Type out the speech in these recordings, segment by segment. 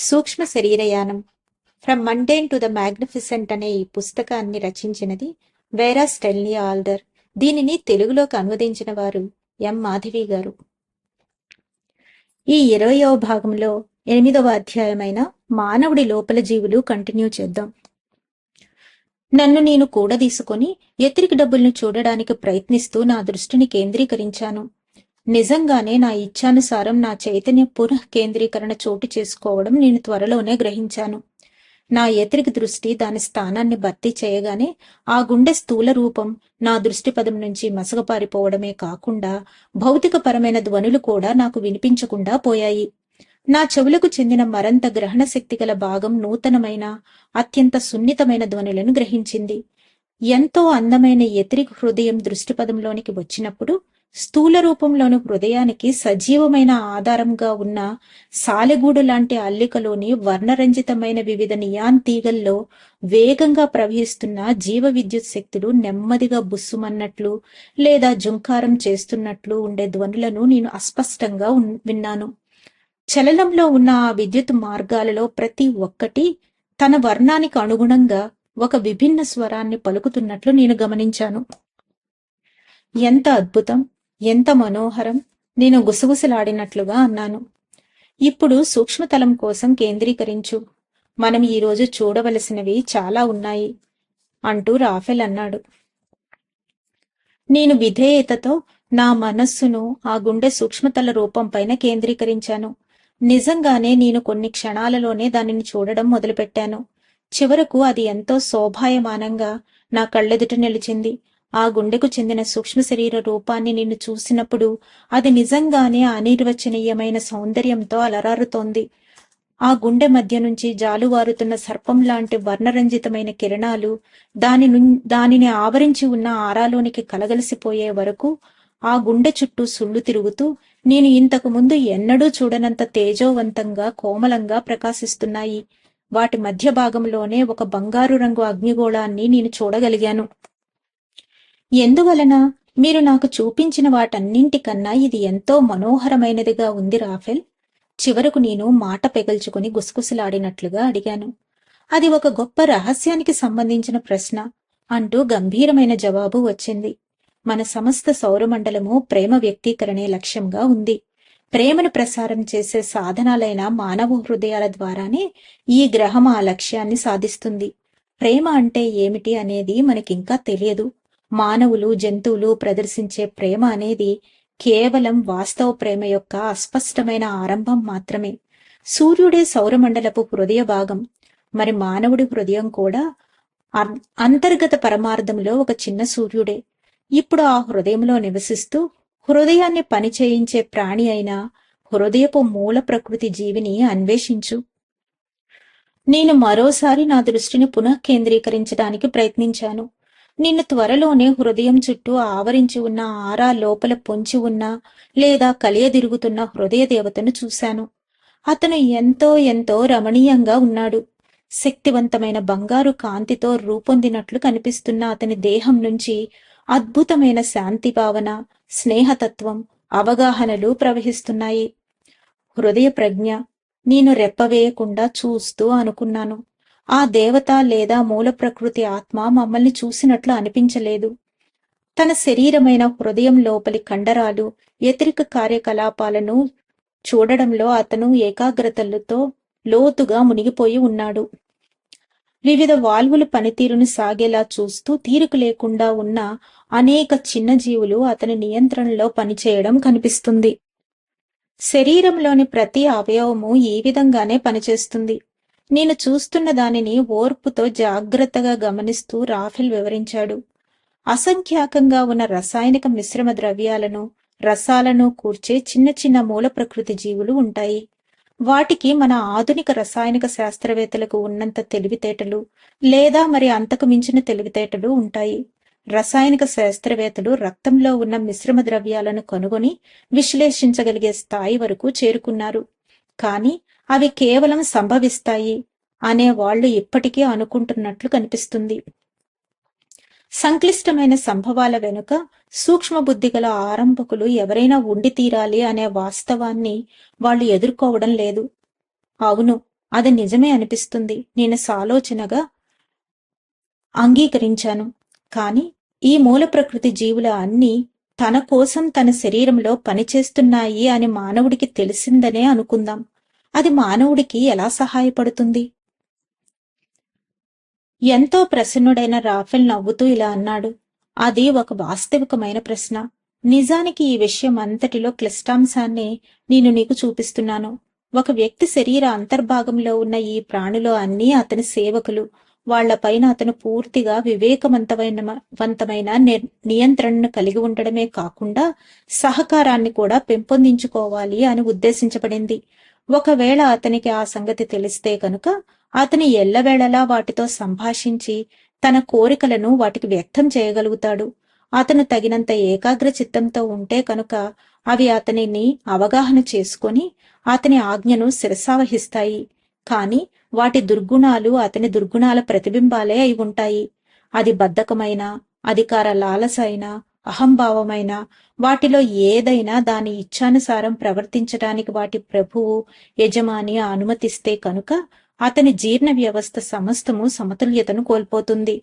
సూక్ష్మ శరీరయానం. From mundane to the magnificent అనే ఈ పుస్తకాన్ని రచించినది వేరా స్టెల్నీ ఆల్డర్. దీనిని తెలుగులోకి అనువదించిన వారు ఎం మాధవి గారు. ఈ ఇరవయవ భాగంలో ఎనిమిదవ అధ్యాయమైన మానవుడి లోపల జీవులు కంటిన్యూ చేద్దాం. నన్ను నేను కూడదీసుకొని ఎత్తిరికి డబ్బుల్ని చూడడానికి ప్రయత్నిస్తూ నా దృష్టిని కేంద్రీకరించాను. నిజంగానే నా ఇచ్ఛానుసారం నా చైతన్య పునః కేంద్రీకరణ చోటు చేసుకోవడం నేను త్వరలోనే గ్రహించాను. నా ఎతిరికి దృష్టి దాని స్థానాన్ని భర్తీ చేయగానే ఆ గుండె స్థూల రూపం నా దృష్టిపదం నుంచి మసగపారిపోవడమే కాకుండా భౌతికపరమైన ధ్వనులు కూడా నాకు వినిపించకుండా పోయాయి. నా చెవులకు చెందిన మరంత గ్రహణ శక్తి గల భాగం నూతనమైన అత్యంత సున్నితమైన ధ్వనులను గ్రహించింది. ఎంతో అందమైన ఎతిరిక హృదయం దృష్టిపదంలోనికి వచ్చినప్పుడు స్థూల రూపంలోని హృదయానికి సజీవమైన ఆధారంగా ఉన్న సాలెగూడు లాంటి అల్లికలోని వర్ణరంజితమైన వివిధ నియాన్ తీగల్లో వేగంగా ప్రవహిస్తున్న జీవ విద్యుత్ శక్తులు నెమ్మదిగా బుస్సుమన్నట్లు లేదా జుంకారం చేస్తున్నట్లు ఉండే ధ్వనులను నేను అస్పష్టంగా ఉన్- విన్నాను. చలనంలో ఉన్న ఆ విద్యుత్ మార్గాలలో ప్రతి ఒక్కటి తన వర్ణానికి అనుగుణంగా ఒక విభిన్న స్వరాన్ని పలుకుతున్నట్లు నేను గమనించాను. ఎంత అద్భుతం! ఎంత మనోహరం! నేను గుసగుసలాడినట్లుగా అన్నాను. ఇప్పుడు సూక్ష్మతలం కోసం కేంద్రీకరించు. మనం ఈరోజు చూడవలసినవి చాలా ఉన్నాయి అంటూ రాఫెల్ అన్నాడు. నేను విధేయతతో నా మనస్సును ఆ గుండె సూక్ష్మతల రూపం పైన కేంద్రీకరించాను. నిజంగానే నేను కొన్ని క్షణాలలోనే దానిని చూడడం మొదలుపెట్టాను. చివరకు అది ఎంతో శోభాయమానంగా నా కళ్ళెదుట నిలిచింది. ఆ గుండెకు చెందిన సూక్ష్మ శరీర రూపాన్ని నేను చూసినప్పుడు అది నిజంగానే అనిర్వచనీయమైన సౌందర్యంతో అలరారుతోంది. ఆ గుండె మధ్య నుంచి జాలువారుతున్న సర్పం లాంటి వర్ణరంజితమైన కిరణాలు దాని నుం- దానిని ఆవరించి ఉన్న ఆరాలోనికి కలగలిసిపోయే వరకు ఆ గుండె చుట్టూ సుళ్ళు తిరుగుతూ నేను ఇంతకు ముందు ఎన్నడూ చూడనంత తేజోవంతంగా కోమలంగా ప్రకాశిస్తున్నాయి. వాటి మధ్య భాగంలోనే ఒక బంగారు రంగు అగ్నిగోళాన్ని నేను చూడగలిగాను. ఎందువలన? మీరు నాకు చూపించిన వాటన్నింటికన్నా ఇది ఎంతో మనోహరమైనదిగా ఉంది రాఫెల్. చివరకు నేను మాట పెగల్చుకుని గుసగుసలాడినట్లుగా అడిగాను. అది ఒక గొప్ప రహస్యానికి సంబంధించిన ప్రశ్న అంటూ గంభీరమైన జవాబు వచ్చింది. మన సమస్త సౌరమండలము ప్రేమ వ్యక్తీకరణే లక్ష్యంగా ఉంది. ప్రేమను ప్రసారం చేసే సాధనాలైన మానవ హృదయాల ద్వారానే ఈ గ్రహం ఆ లక్ష్యాన్ని సాధిస్తుంది. ప్రేమ అంటే ఏమిటి అనేది మనకింకా తెలియదు. మానవులు జంతువులు ప్రదర్శించే ప్రేమ అనేది కేవలం వాస్తవ ప్రేమ యొక్క అస్పష్టమైన ఆరంభం మాత్రమే. సూర్యుడే సౌరమండలపు హృదయ భాగం. మరి మానవుడి హృదయం కూడా అంతర్గత పరమార్థంలో ఒక చిన్న సూర్యుడే. ఇప్పుడు ఆ హృదయంలో నివసిస్తూ హృదయాన్ని పని చేయించే ప్రాణి అయిన హృదయపు మూల ప్రకృతి జీవిని అన్వేషించు. నేను మరోసారి నా దృష్టిని పునః కేంద్రీకరించడానికి ప్రయత్నించాను. నిన్ను త్వరలోనే హృదయం చుట్టూ ఆవరించి ఉన్న ఆరా లోపల పొంచి ఉన్న లేదా కలియదిరుగుతున్న హృదయ దేవతను చూశాను. అతను ఎంతో ఎంతో రమణీయంగా ఉన్నాడు. శక్తివంతమైన బంగారు కాంతితో రూపొందినట్లు కనిపిస్తున్న అతని దేహం నుంచి అద్భుతమైన శాంతి భావన స్నేహతత్వం అవగాహనలు ప్రవహిస్తున్నాయి. హృదయ ప్రజ్ఞ నేను రెప్పవేయకుండా చూస్తూ అనుకున్నాను. ఆ దేవత లేదా మూల ప్రకృతి ఆత్మ మమ్మల్ని చూసినట్లు అనిపించలేదు. తన శరీరమైన హృదయం లోపలి కండరాలు వ్యతిరిక కార్యకలాపాలను చూడడంలో అతను ఏకాగ్రతలతో లోతుగా మునిగిపోయి ఉన్నాడు. వివిధ వాల్వుల పనితీరును సాగేలా చూస్తూ తీరిక లేకుండా ఉన్న అనేక చిన్న జీవులు అతని నియంత్రణలో పనిచేయడం కనిపిస్తుంది. శరీరంలోని ప్రతి అవయవము ఈ విధంగానే పనిచేస్తుంది. నేను చూస్తున్న దానిని ఓర్పుతో జాగ్రత్తగా గమనిస్తూ రాఫెల్ వివరించాడు. అసంఖ్యాకంగా ఉన్న రసాయనిక మిశ్రమ ద్రవ్యాలను రసాలను కూర్చే చిన్న చిన్న మూల ప్రకృతి జీవులు ఉంటాయి. వాటికి మన ఆధునిక రసాయనిక శాస్త్రవేత్తలకు ఉన్నంత తెలివితేటలు లేదా మరి అంతకు మించిన తెలివితేటలు ఉంటాయి. రసాయనిక శాస్త్రవేత్తలు రక్తంలో ఉన్న మిశ్రమ ద్రవ్యాలను కనుగొని విశ్లేషించగలిగే స్థాయి వరకు చేరుకున్నారు. కానీ అవి కేవలం సంభవిస్తాయి అనే వాళ్ళు ఇప్పటికీ అనుకుంటున్నట్లు కనిపిస్తుంది. సంక్లిష్టమైన సంభవాల వెనుక సూక్ష్మ బుద్ధి గల ఆరంభకులు ఎవరైనా ఉండి తీరాలి అనే వాస్తవాన్ని వాళ్ళు ఎదుర్కోవడం లేదు. అవును అది నిజమే అనిపిస్తుంది. నేను సాలోచనగా అంగీకరించాను. కాని ఈ మూల ప్రకృతి జీవుల అన్నీ తన కోసం తన శరీరంలో పనిచేస్తున్నాయి అని మానవుడికి తెలిసిందనే అనుకుందాం. అది మానవుడికి ఎలా సహాయపడుతుంది? ఎంతో ప్రసన్నుడైన రాఫెల్ నవ్వుతూ ఇలా అన్నాడు. అది ఒక వాస్తవికమైన ప్రశ్న. నిజానికి ఈ విషయం అంతటిలో క్లిష్టాంశాన్ని నేను నీకు చూపిస్తున్నాను. ఒక వ్యక్తి శరీర అంతర్భాగంలో ఉన్న ఈ ప్రాణులో అన్నీ అతని సేవకులు. వాళ్ళపైన అతను పూర్తిగా వివేకవంతమైన వంతమైన నిర్- నియంత్రణను కలిగి ఉండడమే కాకుండా సహకారాన్ని కూడా పెంపొందించుకోవాలి అని ఉద్దేశించబడింది. ఒకవేళ అతనికి ఆ సంగతి తెలిస్తే కనుక అతని ఎల్లవేళలా వాటితో సంభాషించి తన కోరికలను వాటికి వ్యక్తం చేయగలుగుతాడు. అతను తగినంత ఏకాగ్ర చిత్తంతో ఉంటే కనుక అవి అతనిని అవగాహన చేసుకొని అతని ఆజ్ఞను శిరసావహిస్తాయి. కాని వాటి దుర్గుణాలు అతని దుర్గుణాల ప్రతిబింబాలే అయి ఉంటాయి. అది బద్ధకమైన అధికార లాలస అయినా అహంభావమైన వాటిలో ఏదైనా దాని ఇచ్ఛానుసారం ప్రవర్తించడానికి వాటి ప్రభువు యజమాని అనుమతిస్తే కనుక అతని జీర్ణ వ్యవస్థ సమస్తము సమతుల్యతను కోల్పోతుంది.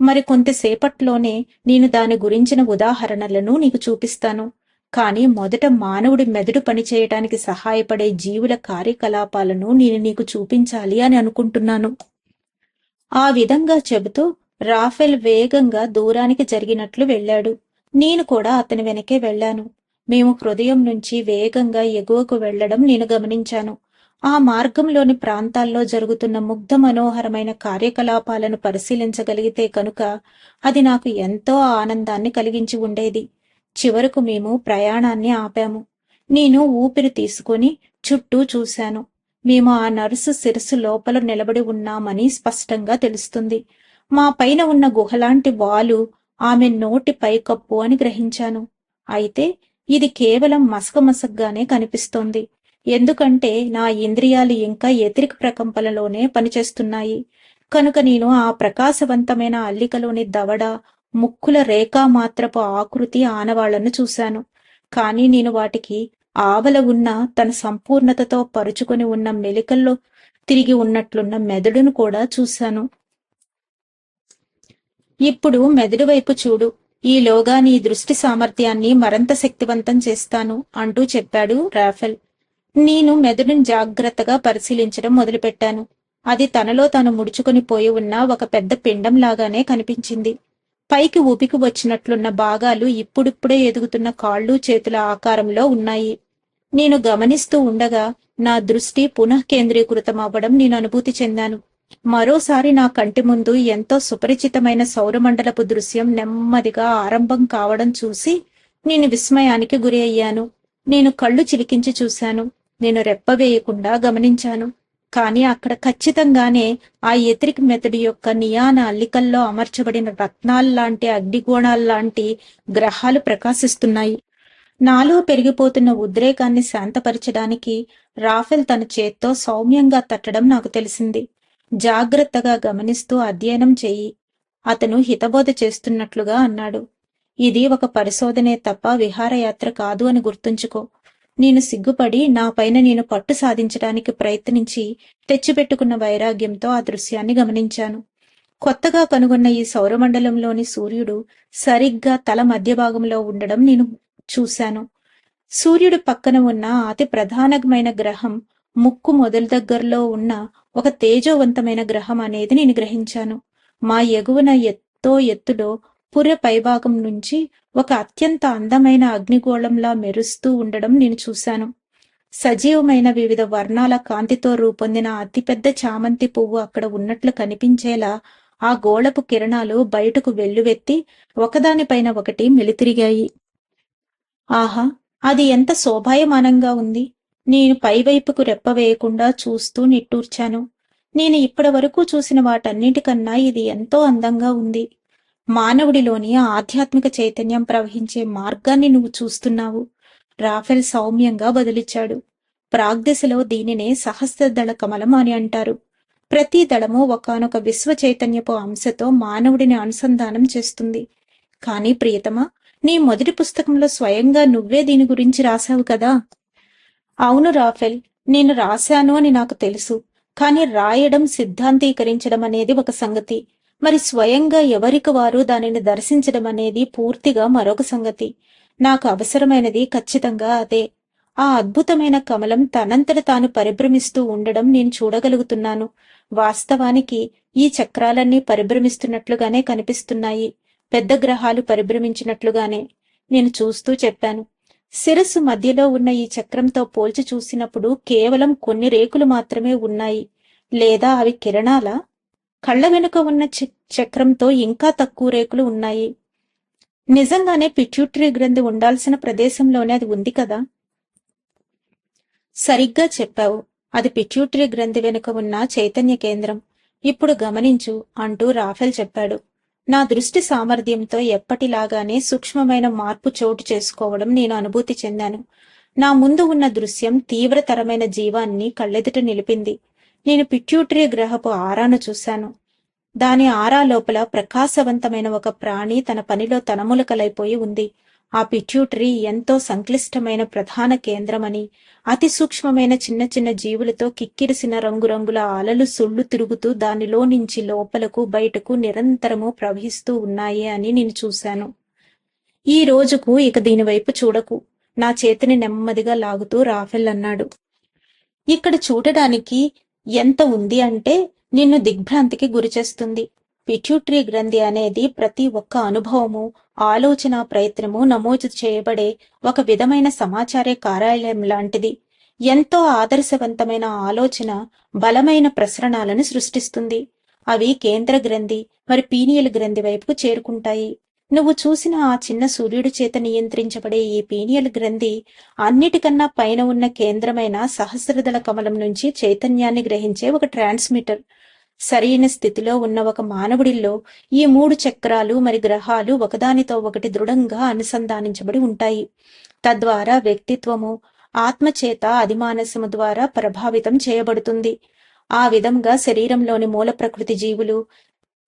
మరి కొంతసేపట్లోనే నేను దాని గురించిన ఉదాహరణలను నీకు చూపిస్తాను. కానీ మొదట మానవుడి మెదడు పనిచేయటానికి సహాయపడే జీవుల కార్యకలాపాలను నేను నీకు చూపించాలి అని అనుకుంటున్నాను. ఆ విధంగా చెబుతూ రాఫెల్ వేగంగా దూరానికి జరిగినట్లు వెళ్ళాడు. నేను కూడా అతని వెనకే వెళ్ళాను. మేము హృదయం నుంచి వేగంగా ఎగువకు వెళ్ళడం నేను గమనించాను. ఆ మార్గంలోని ప్రాంతాల్లో జరుగుతున్న ముగ్ధ మనోహరమైన కార్యకలాపాలను పరిశీలించగలిగితే కనుక అది నాకు ఎంతో ఆనందాన్ని కలిగించి ఉండేది. చివరకు మేము ప్రయాణాన్ని ఆపాము. నేను ఊపిరి తీసుకొని చుట్టూ చూశాను. మేము ఆ నర్సు శిరస్సు లోపల నిలబడి ఉన్నామని స్పష్టంగా తెలుస్తుంది. మా పైన ఉన్న గుహలాంటి వాలు ఆమె నోటి పైకప్పు అని గ్రహించాను. అయితే ఇది కేవలం మసకమసగ్గానే కనిపిస్తోంది. ఎందుకంటే నా ఇంద్రియాలు ఇంకా ఎతిరిక ప్రకంపనలోనే పనిచేస్తున్నాయి. కనుక నేను ఆ ప్రకాశవంతమైన అల్లికలోని దవడ ముక్కుల రేఖామాత్రపు ఆకృతి ఆనవాళ్ళను చూశాను. కానీ నేను వాటికి ఆవల ఉన్న తన సంపూర్ణతతో పరుచుకొని ఉన్న మెలికల్లో తిరిగి ఉన్నట్లున్న మెదడును కూడా చూశాను. ఇప్పుడు మెదడు వైపు చూడు. ఈలోగా నీ దృష్టి సామర్థ్యాన్ని మరంత శక్తివంతం చేస్తాను అంటూ చెప్పాడు రాఫెల్. నేను మెదడుని జాగ్రత్తగా పరిశీలించడం మొదలుపెట్టాను. అది తనలో తాను ముడుచుకొని పోయి ఉన్న ఒక పెద్ద పిండం లాగానే కనిపించింది. పైకి ఊపికి వచ్చినట్లున్న భాగాలు ఇప్పుడిప్పుడే ఎదుగుతున్న కాళ్ళు చేతుల ఆకారంలో ఉన్నాయి. నేను గమనిస్తూ ఉండగా నా దృష్టి పునః కేంద్రీకృతం అవ్వడం నేను అనుభూతి చెందాను. మరోసారి నా కంటి ముందు ఎంతో సుపరిచితమైన సౌరమండలపు దృశ్యం నెమ్మదిగా ఆరంభం కావడం చూసి నేను విస్మయానికి గురి అయ్యాను. నేను కళ్ళు చిలికించి చూశాను. నేను రెప్పవేయకుండా గమనించాను. కానీ అక్కడ ఖచ్చితంగానే ఆ ఎతిరిక మెదడు యొక్క నియాన అల్లికల్లో అమర్చబడిన రత్నాల్లాంటి అగ్నిగోణాల్లాంటి గ్రహాలు ప్రకాశిస్తున్నాయి. నాలో పెరిగిపోతున్న ఉద్రేకాన్ని శాంతపరచడానికి రాఫెల్ తన చేత్తో సౌమ్యంగా తట్టడం నాకు తెలిసింది. జాగ్రత్తగా గమనిస్తూ అధ్యయనం చెయ్యి. అతను హితబోధ చేస్తున్నట్లుగా అన్నాడు. ఇది ఒక పరిశోధనే తప్ప విహారయాత్ర కాదు అని గుర్తుంచుకో. నేను సిగ్గుపడి నా పైన నేను పట్టు సాధించడానికి ప్రయత్నించి తెచ్చిపెట్టుకున్న వైరాగ్యంతో ఆ దృశ్యాన్ని గమనించాను. కొత్తగా కనుగొన్న ఈ సౌరమండలంలోని సూర్యుడు సరిగ్గా తల మధ్య భాగంలో ఉండడం నేను చూశాను. సూర్యుడు పక్కన ఉన్న అతి ప్రధానమైన గ్రహం ముక్కు మొదలు దగ్గరలో ఉన్న ఒక తేజోవంతమైన గ్రహం అనేది నేను గ్రహించాను. మా ఎగువన ఎత్తో ఎత్తులో పుర పైభాగం నుంచి ఒక అత్యంత అందమైన అగ్నిగోళంలా మెరుస్తూ ఉండడం నేను చూశాను. సజీవమైన వివిధ వర్ణాల కాంతితో రూపొందిన అతిపెద్ద చామంతి పువ్వు అక్కడ ఉన్నట్లు కనిపించేలా ఆ గోళపు కిరణాలు బయటకు వెల్లువెత్తి ఒకదానిపైన ఒకటి మెలితిరిగాయి. ఆహా అది ఎంత శోభాయమానంగా ఉంది. నేను పైవైపుకు రెప్పవేయకుండా చూస్తూ నిట్టూర్చాను. నేను ఇప్పటి వరకు చూసిన వాటన్నిటికన్నా ఇది ఎంతో అందంగా ఉంది. మానవుడిలోని ఆధ్యాత్మిక చైతన్యం ప్రవహించే మార్గాన్ని నువ్వు చూస్తున్నావు. రాఫెల్ సౌమ్యంగా బదులిచ్చాడు. ప్రాగ్దశలో దీనినే సహస్రదళ కమలం అని అంటారు. ప్రతి దళము ఒకనొక విశ్వ చైతన్యపు అంశతో మానవుడిని అనుసంధానం చేస్తుంది. కానీ ప్రియతమ నీ మొదటి పుస్తకంలో స్వయంగా నువ్వే దీని గురించి రాశావు కదా? అవును రాఫెల్ నేను రాశాను అని నాకు తెలుసు. కానీ రాయడం సిద్ధాంతీకరించడం అనేది ఒక సంగతి. మరి స్వయంగా ఎవరికి వారు దానిని దర్శించడం అనేది పూర్తిగా మరొక సంగతి. నాకు అవసరమైనది ఖచ్చితంగా అదే. ఆ అద్భుతమైన కమలం తనంతట తాను పరిభ్రమిస్తూ ఉండడం నేను చూడగలుగుతున్నాను. వాస్తవానికి ఈ చక్రాలన్నీ పరిభ్రమిస్తున్నట్లుగానే కనిపిస్తున్నాయి. పెద్ద గ్రహాలు పరిభ్రమించినట్లుగానే. నేను చూస్తూ చెప్పాను. శిరస్సు మధ్యలో ఉన్న ఈ చక్రంతో పోల్చి చూసినప్పుడు కేవలం కొన్ని రేకులు మాత్రమే ఉన్నాయి. లేదా అవి కిరణాల? కళ్ళ వెనుక ఉన్న చక్రంతో ఇంకా తక్కువ రేకులు ఉన్నాయి. నిజంగానే పిట్యూటరీ గ్రంథి ఉండాల్సిన ప్రదేశంలోనే అది ఉంది కదా? సరిగ్గా చెప్పావు. అది పిట్యూటరీ గ్రంథి వెనుక ఉన్న చైతన్య కేంద్రం. ఇప్పుడు గమనించు అంటూ రాఫెల్ చెప్పాడు. నా దృష్టి సామర్థ్యంతో ఎప్పటిలాగానే సూక్ష్మమైన మార్పు చోటు చేసుకోవడం నేను అనుభూతి చెందాను. నా ముందు ఉన్న దృశ్యం తీవ్రతరమైన జీవాన్ని కళ్ళెదుట నిలిపింది. నేను పిట్యూటరీ గ్రహపు ఆరాను చూశాను. దాని ఆరా లోపల ప్రకాశవంతమైన ఒక ప్రాణి తన పనిలో తనములకలైపోయి ఉంది. ఆ పిట్యూటరీ ఎంతో సంక్లిష్టమైన ప్రధాన కేంద్రమని అతి సూక్ష్మమైన చిన్న చిన్న జీవులతో కిక్కిరిసిన రంగురంగుల అలలు సుళ్ళు తిరుగుతూ దానిలో నుంచి లోపలకు బయటకు నిరంతరము ప్రవహిస్తూ ఉన్నాయి అని నేను చూశాను. ఈ రోజుకు ఇక దీనివైపు చూడకు. నా చేతిని నెమ్మదిగా లాగుతూ రాఫెల్ అన్నాడు. ఇక్కడ చూడడానికి ఎంత ఉంది అంటే నిన్ను దిగ్భ్రాంతికి గురిచేస్తుంది. పిట్యూటరీ గ్రంథి అనేది ప్రతి ఒక్క అనుభవము ఆలోచన ప్రయత్నము నమోదు చేయబడే ఒక విధమైన సమాచార కార్యాలయం లాంటిది. ఎంతో ఆదర్శవంతమైన ఆలోచన బలమైన ప్రసరణాలను సృష్టిస్తుంది. అవి కేంద్ర గ్రంథి మరి పీనియల్ గ్రంథి వైపుకు చేరుకుంటాయి. నువ్వు చూసిన ఆ చిన్న సూర్యుడి చేత నియంత్రించబడే ఈ పీనియల్ గ్రంథి అన్నిటికన్నా పైన ఉన్న కేంద్రమైన సహస్రదళ కమలం నుంచి చైతన్యాన్ని గ్రహించే ఒక ట్రాన్స్మిటర్. సరైన స్థితిలో ఉన్న ఒక మానవుడిలో ఈ మూడు చక్రాలు మరి గ్రహాలు ఒకదానితో ఒకటి దృఢంగా అనుసంధానించబడి ఉంటాయి. తద్వారా వ్యక్తిత్వము ఆత్మచేత అధిమానసము ద్వారా ప్రభావితం చేయబడుతుంది. ఆ విధంగా శరీరంలోని మూల ప్రకృతి జీవులు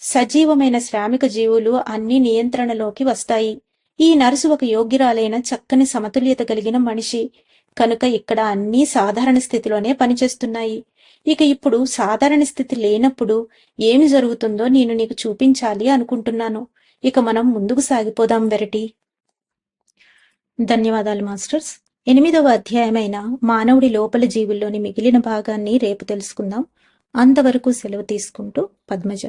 సజీవమైన శ్రామిక జీవులు అన్ని నియంత్రణలోకి వస్తాయి. ఈ నర్సు ఒక యోగ్యురాలైన చక్కని సమతుల్యత కలిగిన మనిషి. కనుక ఇక్కడ అన్నీ సాధారణ స్థితిలోనే పనిచేస్తున్నాయి. ఇక ఇప్పుడు సాధారణ స్థితి లేనప్పుడు ఏమి జరుగుతుందో నేను నీకు చూపించాలి అనుకుంటున్నాను. ఇక మనం ముందుకు సాగిపోదాం వెరటి. ధన్యవాదాలు మాస్టర్స్. ఎనిమిదవ అధ్యాయమైన మానవుడి లోపల జీవుల్లోని మిగిలిన భాగాన్ని రేపు తెలుసుకుందాం. అంతవరకు సెలవు తీసుకుంటూ పద్మజ.